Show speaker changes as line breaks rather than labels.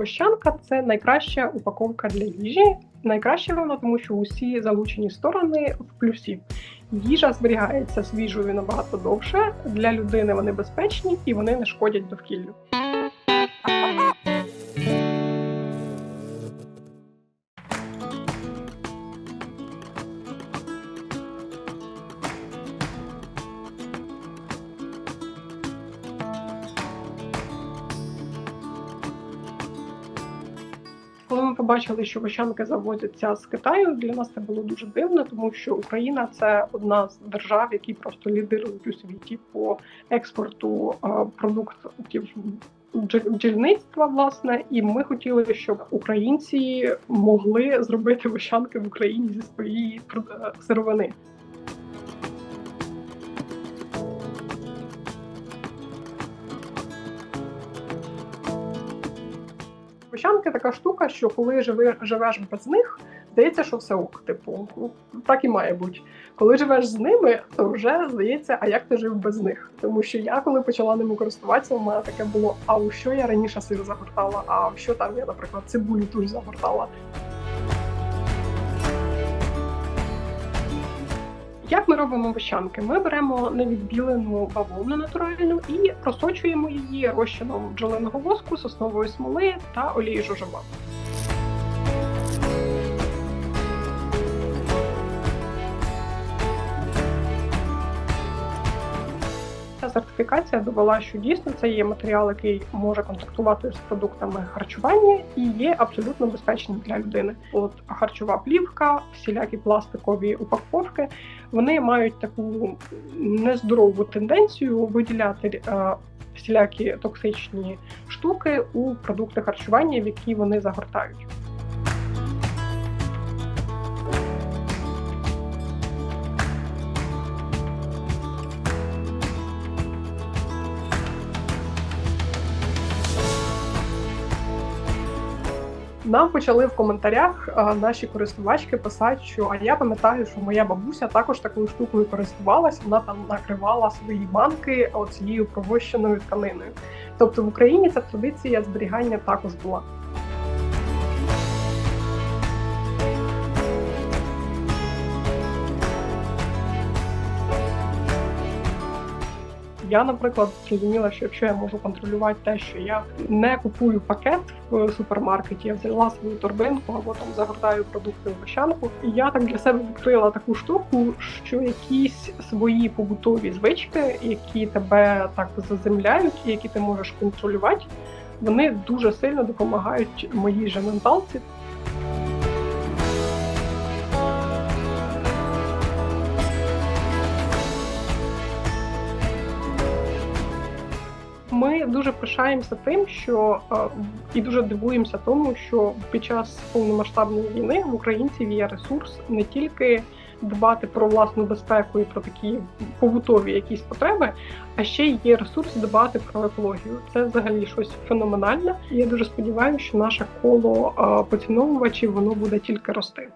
Вощанка це найкраща упаковка для їжі. Найкраще вона, тому що усі залучені сторони в плюсі. Їжа зберігається свіжою набагато довше. Для людини вони безпечні і вони не шкодять довкіллю. Коли ми побачили, що вощанки завозяться з Китаю, для нас це було дуже дивно, тому що Україна це одна з держав, які просто лідирують у світі по експорту е, продуктів бджільництва, власне, і ми хотіли, щоб українці могли зробити вощанки в Україні зі своєї е, сировини. Вощанки така штука, що коли живи, живеш без них, здається, що все ок. Типу, ну, так і має бути. Коли живеш з ними, то вже здається, а як ти жив без них? Тому що я, коли почала ними користуватися, у мене таке було: а у що я раніше сир загортала, а що там я, наприклад, цибулю ту ж загортала. Як ми робимо вощанки? Ми беремо невідбілену бавовну натуральну і просочуємо її розчином бджолиного воску, соснової смоли та олії жожоба. Сертифікація довела, що дійсно це є матеріал, який може контактувати з продуктами харчування і є абсолютно безпечним для людини. От харчова плівка, всілякі пластикові упаковки, вони мають таку нездорову тенденцію виділяти е, всілякі токсичні штуки у продукти харчування, в які вони загортають. Нам почали в коментарях а, наші користувачки писати, що а я пам'ятаю, що моя бабуся також такою штукою користувалась. Вона там накривала свої банки оцією провощеною тканиною. Тобто в Україні ця традиція зберігання також була. Я, наприклад, зрозуміла, що якщо я можу контролювати те, що я не купую пакет в супермаркеті, я взяла свою торбинку або там загортаю продукти в вощанку, і я так для себе відкрила таку штуку, що якісь свої побутові звички, які тебе так заземляють, і які ти можеш контролювати, вони дуже сильно допомагають моїй же менталці. Ми дуже пишаємося тим, що е, і дуже дивуємося тому, що під час повномасштабної війни в українців є ресурс не тільки дбати про власну безпеку і про такі побутові якісь потреби, а ще є ресурс дбати про екологію. Це взагалі щось феноменальне. Я дуже сподіваюся, що наше коло е, поціновувачів воно буде тільки рости.